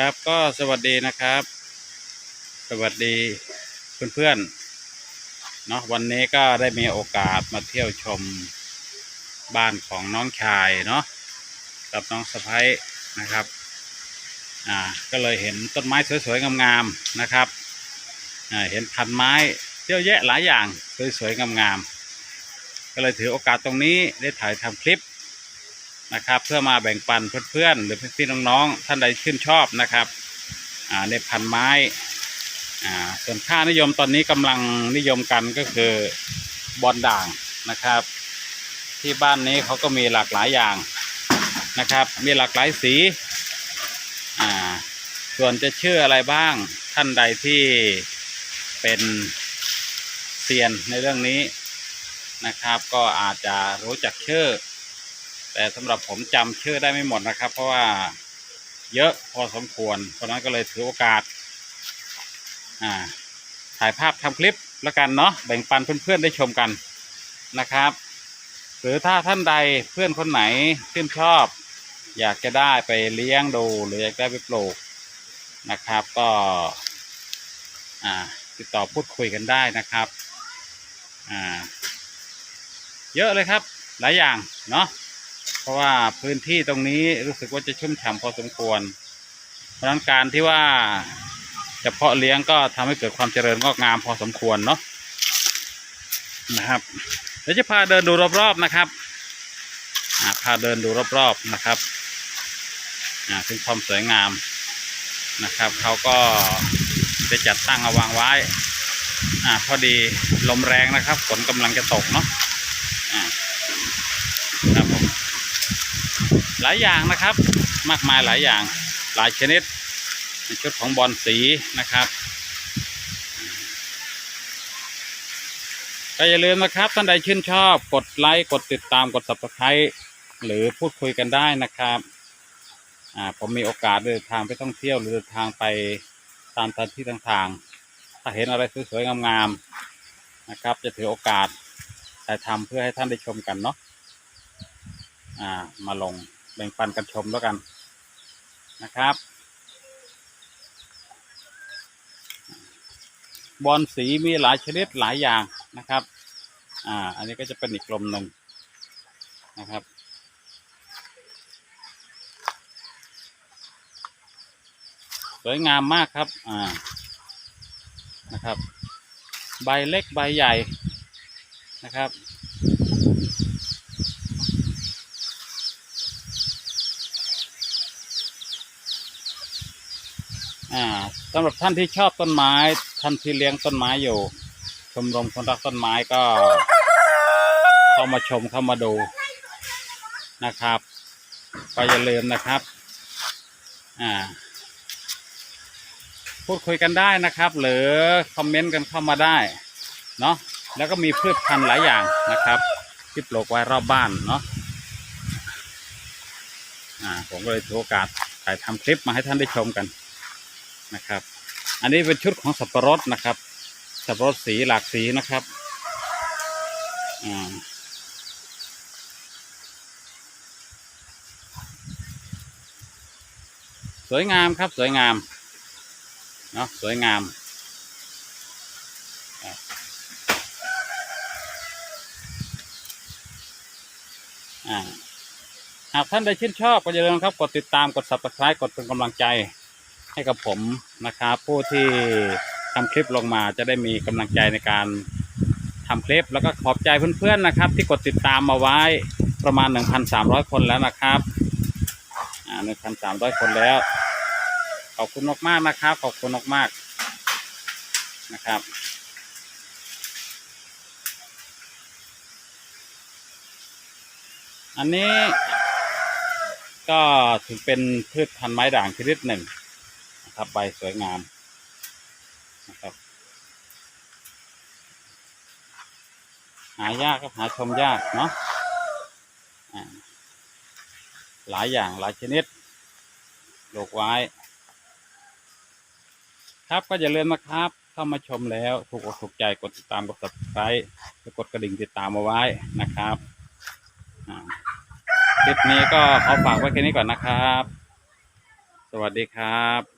ครับก็สวัสดีนะครับ สวัสดีเพื่อนๆเนาะวันนี้ก็ได้มีโอกาสมาเที่ยวชมบ้านของน้องชายเนาะกับน้องสะพ้ยนะครับอ่าก็เลยเห็นต้นไม้สวยๆงามๆนะครับอ่าเห็นพันไม้เยอะแยะหลายอย่างสวยๆงามๆก็เลยถือโอกาสตรงนี้ได้ถ่ายทำคลิป นะครับ เพื่อมาแบ่งปันเพื่อนๆหรือพี่ๆน้องๆท่านใดชื่นชอบนะครับในพันไม้ส่วนค่านิยมตอนนี้กำลังนิยมกันก็คือบอลด่างนะครับ ที่บ้านนี้เขาก็มีหลากหลายอย่างนะครับ มีหลากหลายสีส่วนจะชื่ออะไรบ้างท่านใดที่เป็นเซียนในเรื่องนี้นะครับ ก็อาจจะรู้จักชื่อ แต่สำหรับผมจำชื่อได้ไม่หมดนะครับ เพราะว่าเยอะพอสมควรเพราะนั้นก็เลยถือโอกาสอ่าถ่ายภาพทำคลิปแล้วกันเนาะแบ่งปันเพื่อนๆได้ชมกันนะครับ หรือถ้าท่านใดเพื่อนคนไหนชื่นชอบ อยากจะได้ไปเลี้ยงดูหรืออยากได้ไปปลูกนะครับ ก็อ่าติดต่อพูดคุยกันได้นะครับอ่าเยอะเลยครับหลายอย่างเนาะ เพราะว่าพื้นที่ตรงนี้รู้สึกว่าจะชุ่มฉ่ำพอสมควร เพราะนั้นการที่ว่าจะเพาะเลี้ยงก็ทำให้เกิดความเจริญงอกงามพอสมควรเนาะนะครับเดี๋ยวจะพาเดินดูรอบๆนะครับพาเดินดูรอบๆนะครับอ่าถึงความสวยงามนะครับเขาก็ได้จัดตั้งเอาวางไว้อ่าพอดีลมแรงนะครับฝนกำลังจะตกเนาะอ่าครับผม หลายอย่างนะครับ มากมายหลายอย่างหลายชนิดในชุดของบอลสีนะครับก็อย่าลืมนะครับท่านใดชื่นชอบ กดไลค์กดติดตามกด subscribe หรือพูดคุยกันได้นะครับผมมีโอกาสเดินทางไปท่องเที่ยวหรือเดินทางไปตามสถานที่ต่างๆ ถ้าเห็นอะไรสวยๆงามๆนะครับ จะถือโอกาสถ่ายทำเพื่อให้ท่านได้ชมกันเนาะอ่ามาลง แบ่งปันกันชมแล้วกันนะครับ บอลสีมีหลายชนิดหลายอย่างนะครับ อ่า อันนี้ก็จะเป็นอีกกลมหนึ่งนะครับสวยงามมากครับ อ่า นะครับ ใบเล็กใบใหญ่นะครับ อ่าสำหรับท่านที่ชอบต้นไม้ ท่านที่เลี้ยงต้นไม้อยู่ ชมรมคนรักต้นไม้ก็ เข้ามาชมเข้ามาดูนะครับ ก็อย่าลืมนะครับ อ่า พูดคุยกันได้นะครับ หรือคอมเมนต์กันเข้ามาได้ เนาะแล้วก็มีพืชพันธุ์หลายอย่างนะครับ ที่ปลูกไว้รอบบ้านเนาะอ่าผมก็เลยถือโอกาสถ่ายทำคลิปมาให้ท่านได้ชมกัน นะครับ อันนี้เป็นชุดของสับปะรดนะครับ สับปะรดสีหลากสีนะครับอ่าสวยงามครับสวยงามเนาะสวยงามอ่าหากท่านใดชื่นชอบก็อย่าลืมครับ กดติดตามกด subscribe กดเป็นกำลังใจ ให้กับผมนะครับ ผู้ที่ทำคลิปลงมาจะได้มีกำลังใจในการทำคลิป แล้วก็ขอบใจเพื่อนๆนะครับ ที่กดติดตามมาไว้ประมาณ 1,300 คนแล้วนะครับอ่า1,300 คนแล้ว ขอบคุณมากๆนะครับ ขอบคุณมากๆนะครับอันนี้ก็ถือเป็นพืชพันธุ์ไม้ด่างชนิดหนึ่ง นะครับใบสวยงามนะครับ หายากครับหาชมยากเนาะหลายอย่างหลายชนิดปลูกไว้ ครับก็อย่าลืมนะครับ เข้ามาชมแล้วถูกอกถูกใจกดติดตามกด subscribe และกดกระดิ่งติดตามเอาไว้นะครับคลิปนี้ก็ขอฝากไว้แค่นี้ก่อนนะครับ สวัสดีครับ